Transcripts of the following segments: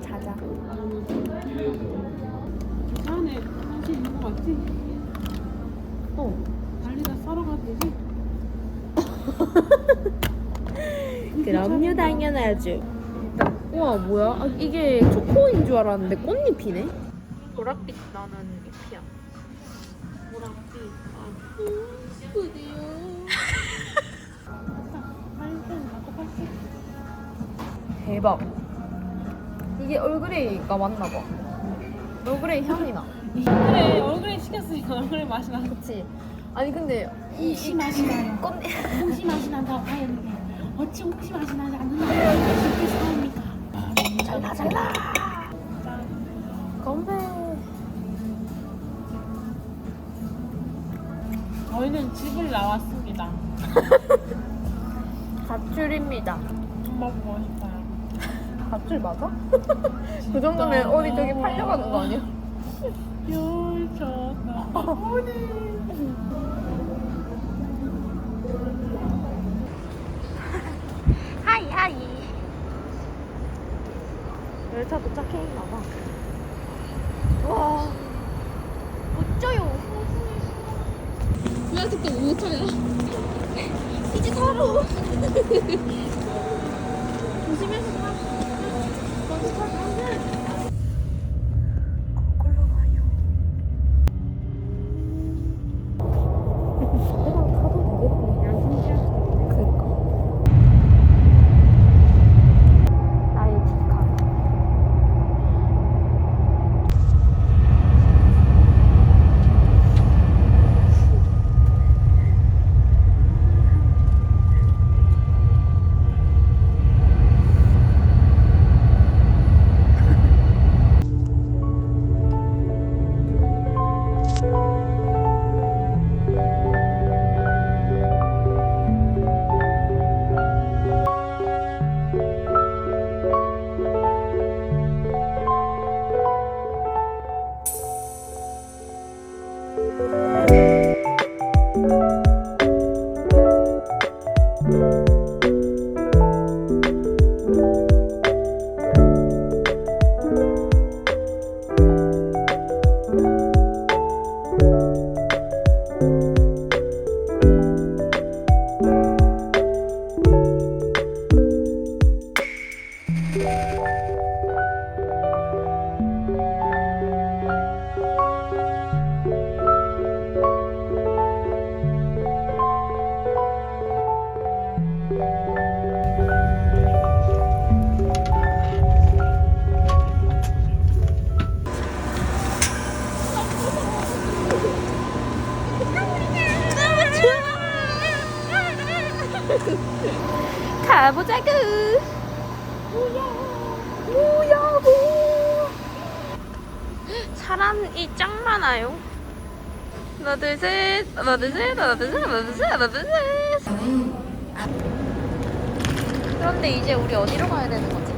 차에서 자자. 안에 하나씩 있는 거 같지? 어. 달리다 썰어 가도 되지? 그럼요, 당연하죠. 우와, 뭐야? 아, 이게 초코인 줄 알았는데 꽃잎이네? 보랏빛 나는 잎이야. 보랏빛. 드디어. 나도 팔십. 대박. 이게 얼그레이가 맞나 봐. 얼그레이 향이 나. 그래 얼굴에 시켰으니까 얼굴에 맛이 나. 그치? 아니, 근데 이, 혹시 맛이 나요? 꽃잎. 혹시 맛이 난다고 하였는데 어찌 혹시 맛이 나지 않는다? 어떻게 사옵니까? 잘나, 잘나. 건배. 저희는 집을 나왔습니다. 밧줄입니다. 밥 먹고 싶어요. 밧줄 맞아? 그 정도면 어디 저기 팔려가는 거 아니야? 하이 하이 열차 도착해 있나 봐. 와 어쩌요? 왜 아직도 못 차야? 이제 타러. 조심해서 그런데 이제 우리 어디로 가야 되는 거지?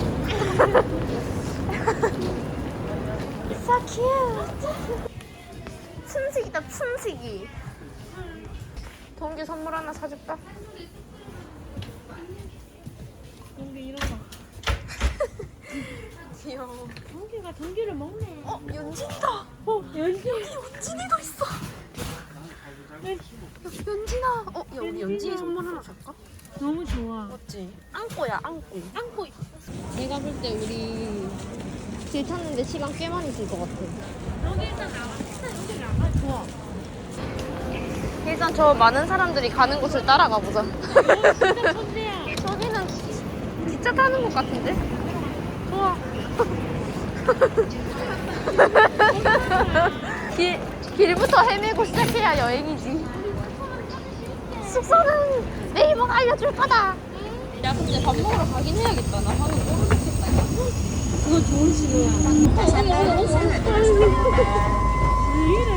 so cute 춘식이다 춘식이 동규 선물 하나 사줄까? 동기 일어나. 귀여워 동기가 동기를 먹네. 어? 연진이다 어, 연지. 연진이도 있어 연진아 어? 야 우리 연진이 선물 하나 줄까? 너무 좋아. 맞지? 안고야 안고 안고 있어. 내가 볼 때 우리 길 탔는데 시간 꽤 많이 쓸것 같아 여기 일단 나와. 여기 나가. 좋아 일단 저 많은 사람들이 가는 곳을 따라가 보자 진짜 천재야. 저기는 기차 타는 곳 같은데? 좋아 길, 길부터 헤매고 시작해야 여행이지 숙소는 네이버가 알려줄 거다 야 근데 밥 먹으러 가긴 해야겠다 나 방금 모르겠다 그거 좋은. 왜 이래?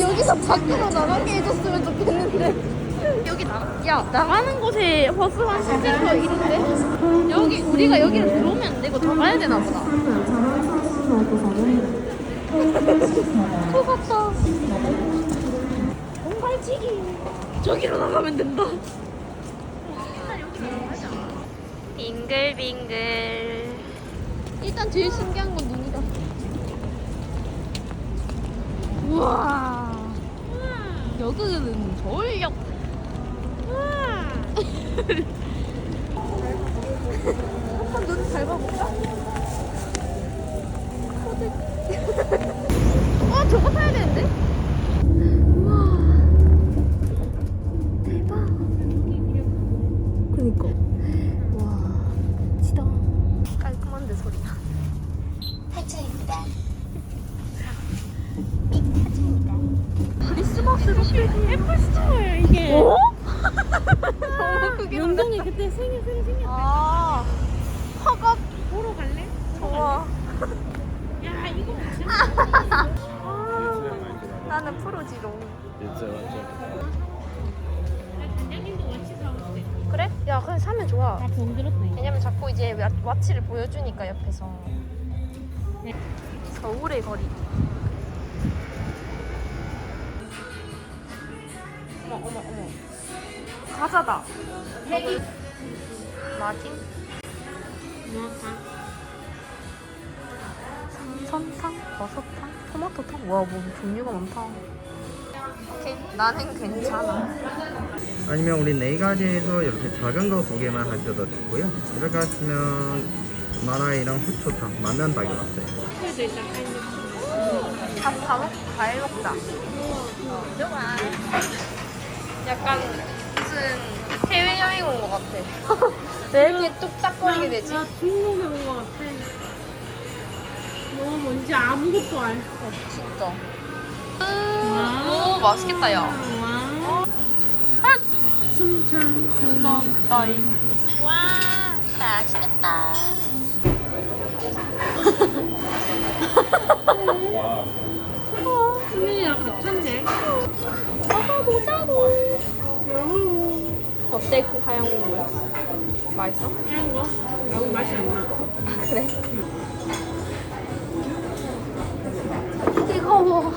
여기서 밖으로 나가게 해줬으면 좋겠는데. 여기 나, 야, 나가는 곳에 버스 한 10분 있는데? 여기, 우리가 여기를 들어오면 안 되고 더 가야 되나 보다. 코 같다. 공갈치기. 저기로 나가면 된다. 빙글빙글. 일단 제일 신기한 건 눈이다. 우와. 여기는 서울역. 한번 눈 밟아볼까? 어, 저거 타야 보여주니까 옆에서. 네. 서울의 거리. 어머 어머 어머. 과자다. 대기. 마진. 삼선탕, 버섯탕, 토마토탕. 와, 뭐 종류가 많다. 오케이, 나는 괜찮아. 아니면 우리 네 가지에서 이렇게 작은 거두 개만 하셔도 되고요. 이렇게 하시면 마라이랑 후초탕, 만면닭이 왔어요. 그래도 일단 갈려. 밥 다 먹고 과일 먹자. 좋아. 약간 무슨 해외여행 온 것 같아. 왜 이렇게 뚝딱거리게 되지? 나 중국에 온 것 같아. 너 뭔지 아무것도 알 수 없어. 진짜. 오, 맛있겠다, 야. 와. 숨참 숨. 나이. 와, 맛있겠다. 수민이랑 같은데. 먹어 보자고. 어때 그 하얀 국물? 맛있어? 하얀 거? 너무 맛이 안 나. 그래? 뜨거워.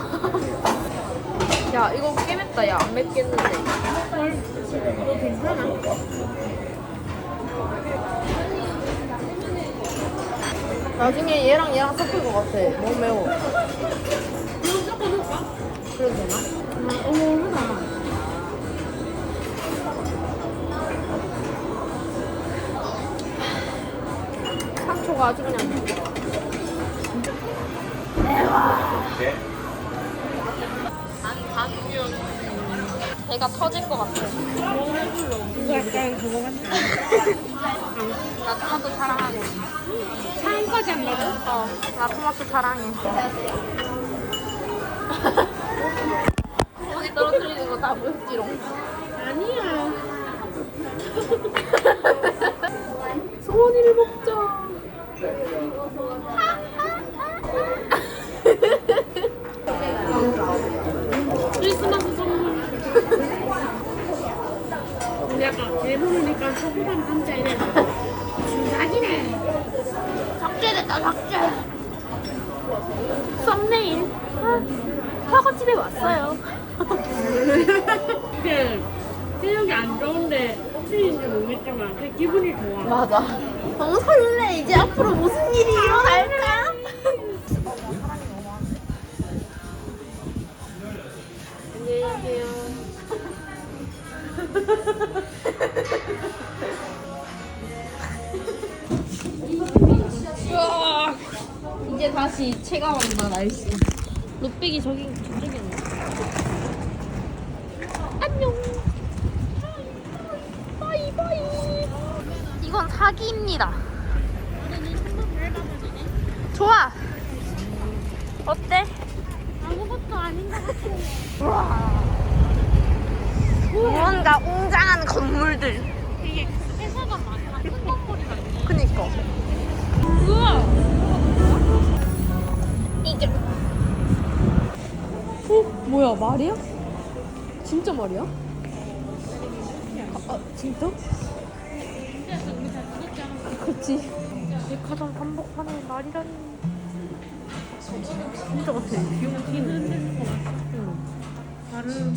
야 이거 꽤 맵다. 야안 맵겠는데. 헐. 너 괜찮아? 나중에 얘랑 얘랑 섞일 것 같아. 너무 매워. 이거 섞어놓을까? 그래도 되나? 아, 어머, 하다. 상초가 아주 그냥. 배가 터질 것 같아. 이거 약간 그거 같아. 나 토마토 사랑하고. 사랑까지 한다고? 어, 나 토마토 사랑해. 어디 떨어뜨리는 거 다 보였지롱. 아니야. 소원이를 먹자. 크리스마스 약간 배부르니까 소보단 한자 이래. 주작이네. 삭제됐다, 삭제. 썸네일. 화거집에 왔어요. 이게 실력이 안 좋은데 어떻게인지 모르겠지만 기분이 좋아. 맞아. 너무 설레. 이제 앞으로 무슨 일이 일어날까? 다시 체감한다, 날씨. 롯백이 저기, 저쪽이었네. 안녕. 바이바이. 이건 사기입니다. 그렇지. 백화점 한복판에 말이라니. 진짜 같아. 같아. 응. 다른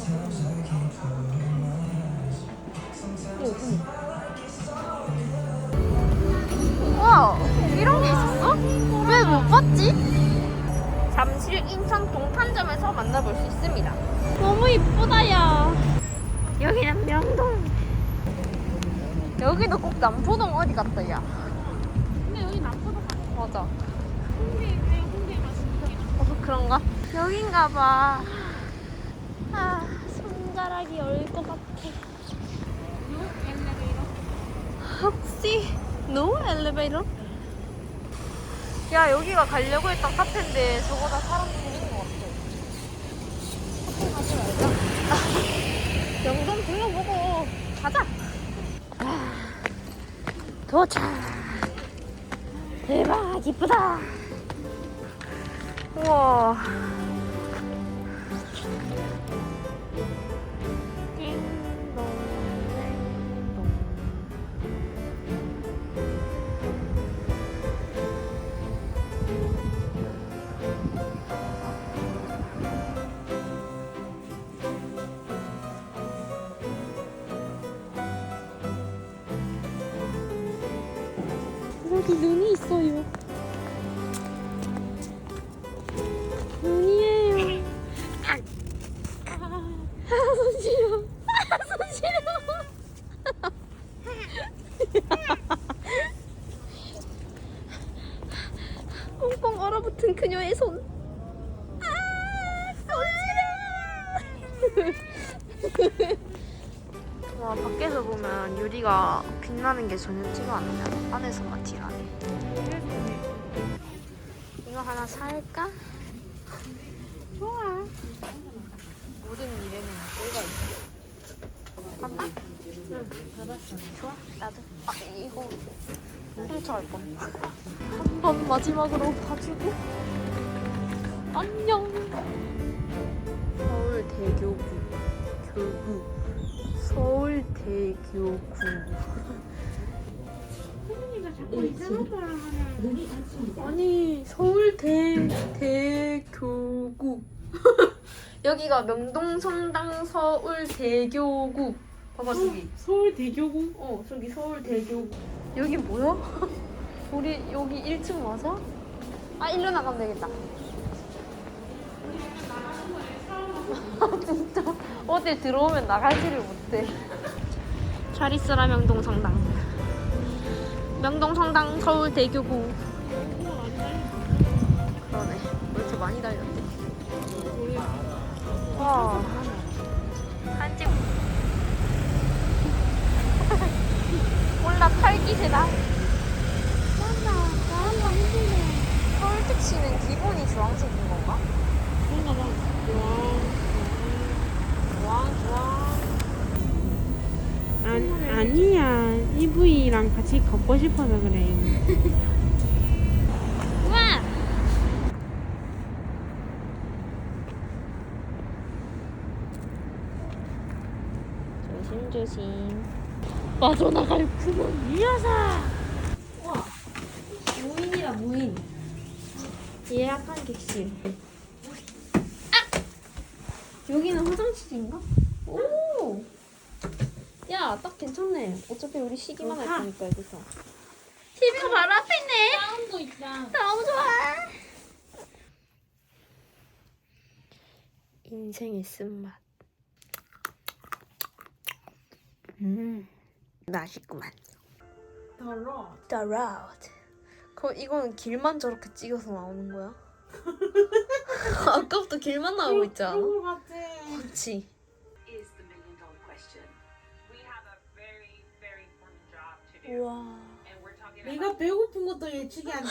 와 이런 게 있었어? 왜 못 봤지? 잠실 인천 동탄점에서 만나볼 수 있습니다. 너무 이쁘다 야. 여기는 명동. 여기도 꼭 남포동 어디 갔다 야. 근데 여기 남포동 맞아. 홍대 있네. 홍대 가시는 어 그런가? 여긴가 봐. 아 손가락이 얼것 같아. 혹시 노 엘리베이터? 야 여기가 가려고 했던 카페인데 저거 다 사람 죽이는 것 같아. 카페 가지 말자. 영동 둘러보고 가자. 아, 도착. 대박 이쁘다. 우와. 꽁꽁 얼어붙은 그녀의 손. 아, 손 시려. 와 밖에서 보면 유리가 빛나는 게 전혀 티가 안 나. 안에서만 티나네. 이거 하나 살까? 좋아. 모든 일에는 때가 있어. 맞나? 응. 알았어. 좋아. 나도. 아 이거 훔쳐갈 뻔. 한번 마지막으로 봐주고. 안녕. 서울 대교구 교구. 서울 대교구. 아니 서울 대 대교구 여기가 명동 성당 서울 대교구 봐봐 저기 서울 대교구. 어 저기 서울 대교구 여기 뭐야? 우리 여기 1층 맞아? 아 일로 나가면 되겠다 아 진짜 어딜 들어오면 나가지를 못해 잘 있어라 명동성당 명동성당 서울 대교구 그러네. 왜 이렇게 많이 달렸대? 와. 몰라, 탈기세다. 맞아, 나한번 힘들네. 서울 택시는 기본이 주황색인 건가? 그런가 봐. 주황, 주황. 아니, 아니야. EV랑 같이 걷고 싶어서 그래. 우와! 조심조심. 빠져나갈 구멍. 이 녀석! 무인이라 무인. 예약한 객실. 아! 여기는 화장실인가? 오! 야, 딱 괜찮네. 어차피 우리 쉬기만 할. 거니까 여기서. TV가 바로 앞에 있네. 사운드 있다. 너무 좋아. 인생의 쓴맛. 음, 맛있구만. 더러. The road. 그 이거는 길만 저렇게 찍어서 나오는 거야? 아까부터 길만 나오고 있잖아. 그런 거 같아. 그렇지. is the million dollar question. We have a very, very important job to do. 우와. And we're talking about 내가 배고픈 것도 예측이 안 돼.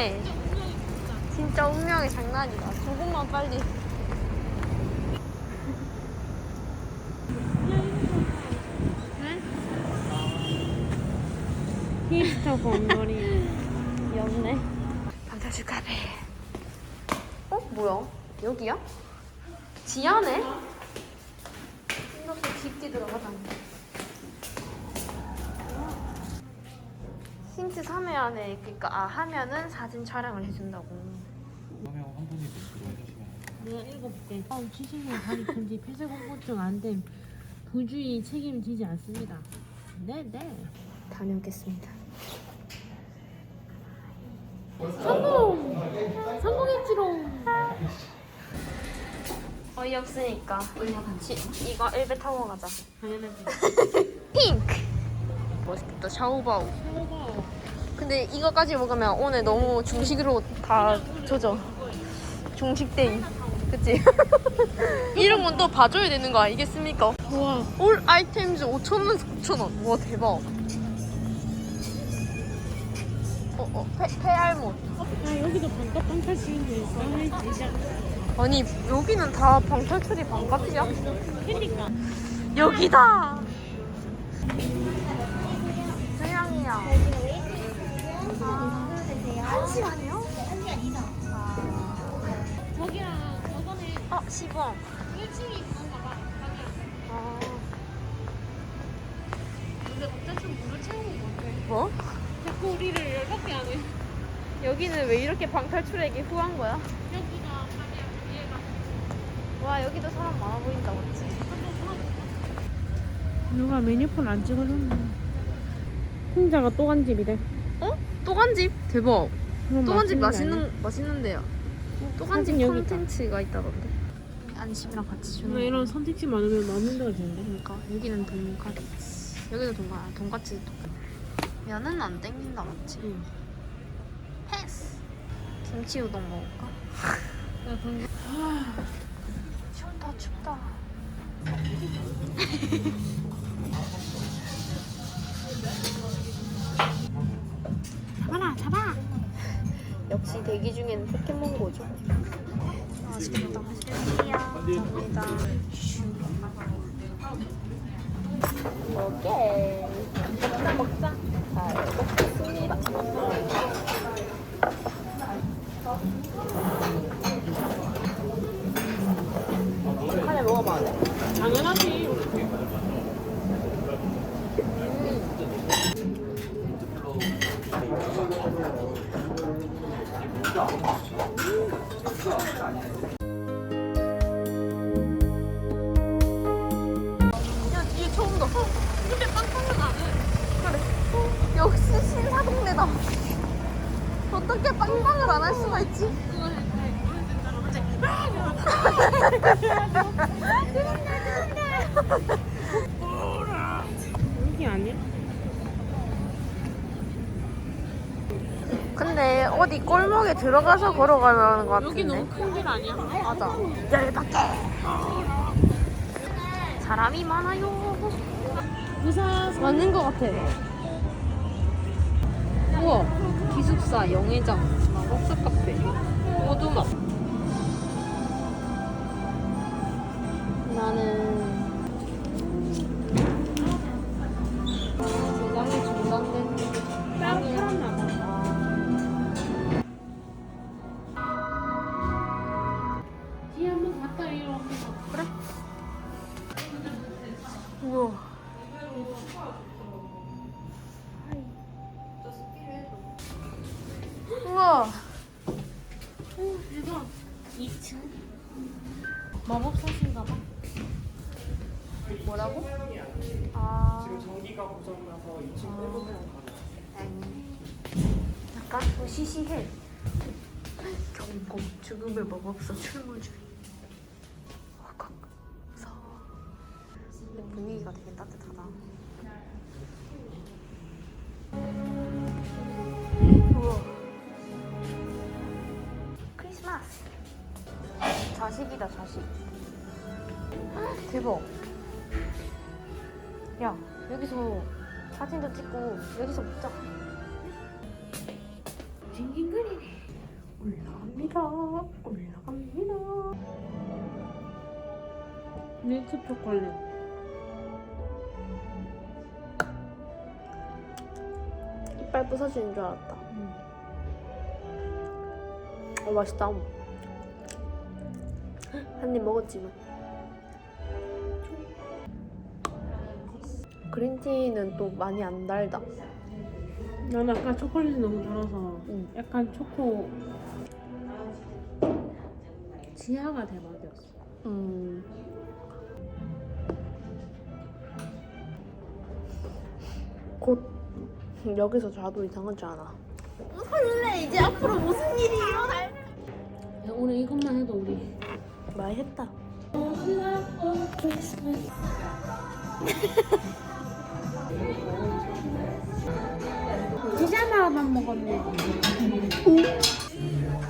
너무해. 진짜 운명이 장난이다. 조금만 빨리. 힙스터 봄놀이. 귀엽네. 방탈출 카페. 어? 뭐야? 여기야? 지하네? 3치 3회 안에 그러니까 아 하면은 사진 촬영을 해준다고 그러면 한 분이 네, 7개. 치시면 어, 다리 근지 폐쇄 공포증 안됨 부주의 책임지지 않습니다. 네, 네. 다녀오겠습니다. 성공! 성공했지롱! 어이없으니까 올려가지. 이거 1배 타고 가자. 당연하지. 핑크! 멋있겠다. 샤오바오. 샤오바오. 근데 이거까지 먹으면 오늘 너무 중식으로 다 조져. 중식데이. 그치? 이런 건 또 봐줘야 되는 거 아니겠습니까? 우와. 올 아이템즈 5,000원에서 9,000원. 와, 대박. 어, 어, 폐, 폐알못. 야, 여기도 반값 게 있어. 아니, 여기는 다 방탈출이 반값이야? 그니까. 여기다! 서양이야. 한 시간이요? 저기랑 저번에 어, 10원. 1층이 있었나 봐. 아, 근데 어쨌든 물을 채우는 것 같아. 뭐? 자꾸 우리를 열받게 하네. 여기는 왜 이렇게 방탈출에게 후한 거야? 여기가 가면 얘가 와, 여기도 사람 많아 보인다, 맞지? 누가 메뉴판 안 찍어줬나? 혼자가 또간 집이래. 어? 또간 집? 대박. 또간집 맛있는 맛있는데요. 또간집 여기 있다. 콘텐츠가 있다던데. 안심이랑 같이 주는 나 거. 이런 선택지 많으면 많은 데가 좋은데. 그러니까 여기는 돈까스 여기는 돈가 돈까스 면은 안 땡긴다 맞지? 응. 패스 김치 우동 먹을까? 야, 그럼 춥다 춥다 대기 중에는 포켓몬고죠? 맛있겠다 감사합니다. 오케이 봐. 근데 빵빵은 안 해. 그래. 어, 역시 신사동네다. 어떻게 빵빵을 안 할 수가 있지? 여기 아니야? 근데 어디 골목에 들어가서 걸어가는 것 여기 같은데. 너무 큰 길 아니야? 맞아. 열받게. 사람이 많아요. 의사 맞는 것 같아. 우와, 기숙사, 영해장, 마법사 카페, 오두막. 나는 마법사 출몰 중. 헉헉, 무서워. 근데 분위기가 되게 따뜻하다. 우와. 크리스마스. 자식이다, 자식. 헉, 대박. 야, 여기서 사진도 찍고 여기서 먹자. 징징거리네. 올라갑니다. 올라갑니다. 밀크 초콜릿. 이빨 부서지는 줄 알았다. 음. 어 맛있다. 한 입 먹었지만. 그린티는 또 많이 안 달다. 나는 아까 초콜릿이 너무 달아서 응. 약간 초코 지하가 대박이었어. 음. 곧 여기서 자도 이상하지 않아. 설레 이제 앞으로 무슨 일이 일어날? 야, 오늘 이것만 해도 우리 많이 했다. 피자나만 먹었네.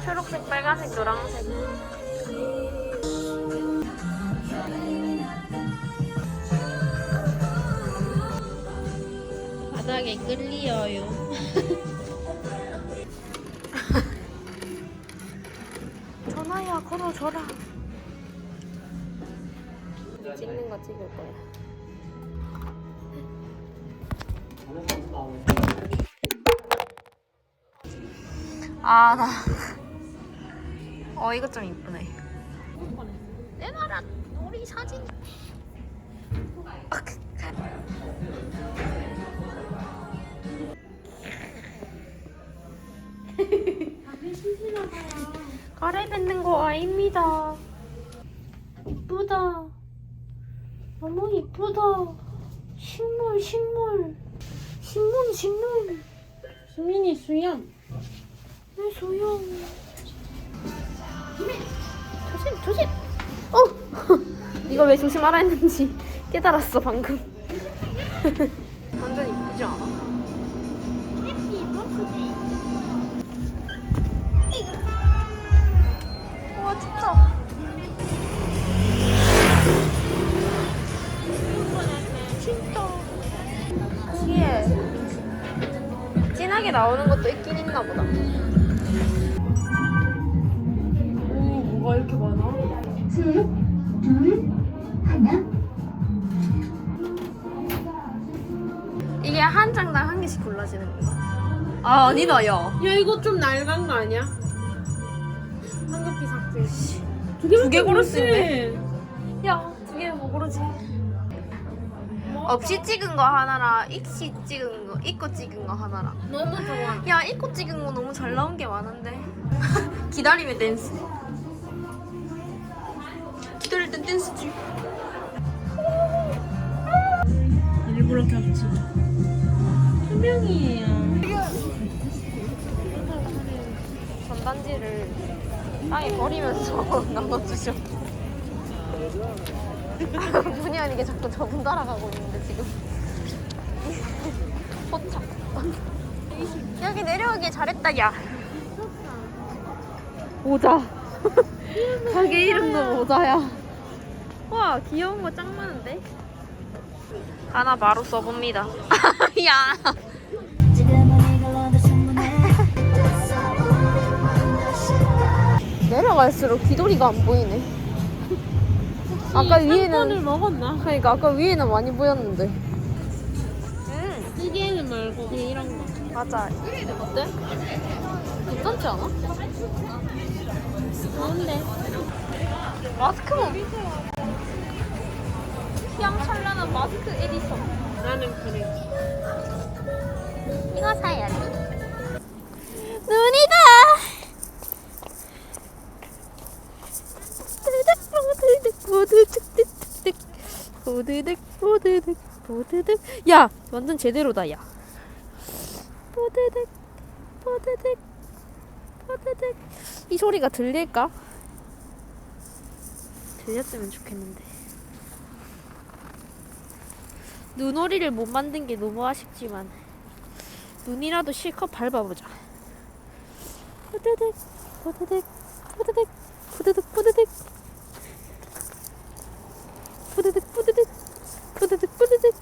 초록색, 빨간색, 노란색. 끌리어요. 전화야 걸어줘라. 찍는 거 찍을 거야. 아, 나. 어, 이거 좀 이쁘네. 내놔라, 우리 사진. 갈 아입는 거 아닙니다. 이쁘다. 너무 이쁘다. 식물, 식물. 식물, 식물. 수민이 수염. 내 소영. 조심, 조심. 어! 이거 왜 조심하라 했는지 깨달았어, 방금. 이렇게 많아? 이게 한 장당 한 개씩 골라지는 건가? 아, 아니다, 야. 야, 이거 좀 낡은 거 아니야? 황급히 삭제. 두 두개 고를 수 있네. 야, 두 개 뭐 고르지? 없이 찍은 거 하나랑 익시 찍은 거, 입고 찍은 거 하나랑. 너무 좋아. 야, 입고 찍은 거 너무 잘 나온 게 많은데. 기다림의 댄스. 기다릴 땐 댄스지. 일부러 겹치. 투명이에요. 전단지를 땅에 버리면서 나눠주죠. 분이 아니게 자꾸 저분 따라가고 있는데 지금. 포착. 여기 내려오길 잘했다, 야. 모자. 가게 이름도 모자야. 와, 귀여운 거 짱 많은데? 하나 바로 써봅니다. 야. 내려갈수록 귀돌이가 안 보이네. 아까 위에는 먹었나? 그러니까 아까 위에는 많이 보였는데. 음 찌개는 말고 그냥 이런 거. 맞아. 어때? 괜찮지 않아? 좋은데. 마스크 뭐? 휘황찬란한 마스크 에디션. 나는 그래. 이거 사야지. 눈이다. 보드득 보드득 보드득 보드득 보드득 야 완전 제대로다 야 보드득 보드득 보드득 이 소리가 들릴까? 들렸으면 좋겠는데 눈오리를 못 만든 게 너무 아쉽지만 눈이라도 실컷 밟아보자. 후드득, 후드득, 후드득, 후드득, 후드득, 후드득, 후드득, 후드득, 후드득.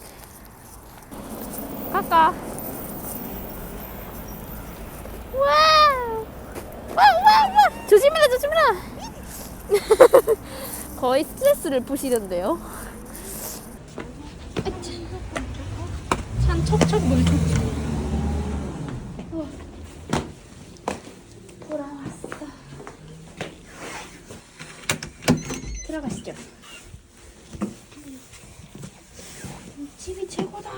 가까. 와! 와! 와! 와! 조심해라, 조심해라. 거의 스트레스를 푸시던데요. 산 척척 물 척척. 돌아왔어. 들어가시죠. 집이 최고다.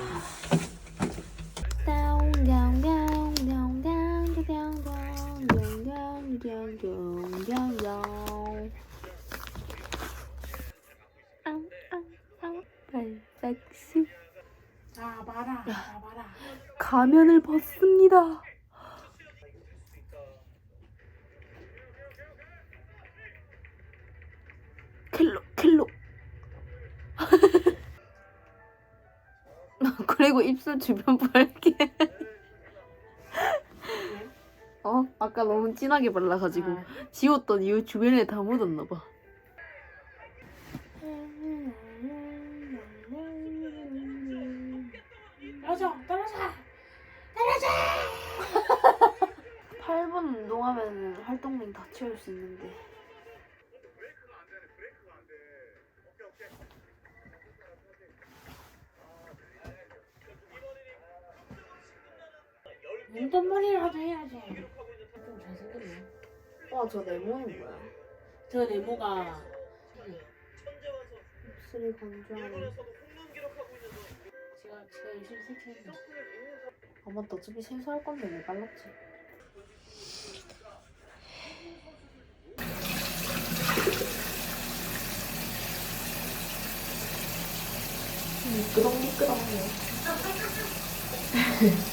발색시 자 봐라 자 봐라 가면을 벗습니다. 킬로 킬로. 그리고 입술 주변 빨개. 어? 아까 너무 진하게 발라가지고 아. 지웠던 이유 주변에 다 묻었나 봐. 떨어져 떨어져 8분 운동하면 활동량 다 채울 수 있는데. 저 네모는 뭐야? 저 네모가 입술이 건조하네. 제가 제가 열심히 색칠했는데 아, 맞다. 어차피 세수할 건데 왜 발랐지? 미끄덩 미끄덩